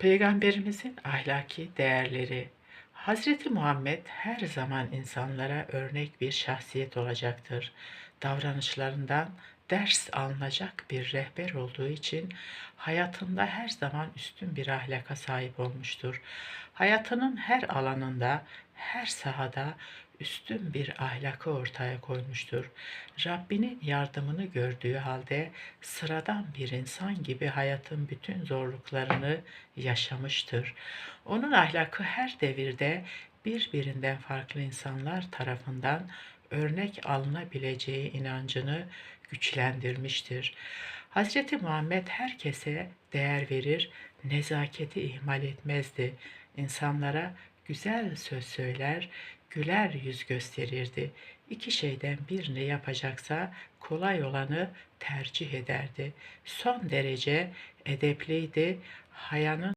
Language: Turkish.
Peygamberimizin ahlaki değerleri Hazreti Muhammed her zaman insanlara örnek bir şahsiyet olacaktır. Davranışlarından ders alınacak bir rehber olduğu için hayatında her zaman üstün bir ahlaka sahip olmuştur. Hayatının her alanında, her sahada üstün bir ahlakı ortaya koymuştur. Rabbinin yardımını gördüğü halde sıradan bir insan gibi hayatın bütün zorluklarını yaşamıştır. Onun ahlakı her devirde birbirinden farklı insanlar tarafından örnek alınabileceği inancını güçlendirmiştir. Hazreti Muhammed herkese değer verir, nezaketi ihmal etmezdi. İnsanlara güzel söz söyler, güler yüz gösterirdi. İki şeyden birini yapacaksa kolay olanı tercih ederdi. Son derece edepliydi, hayanın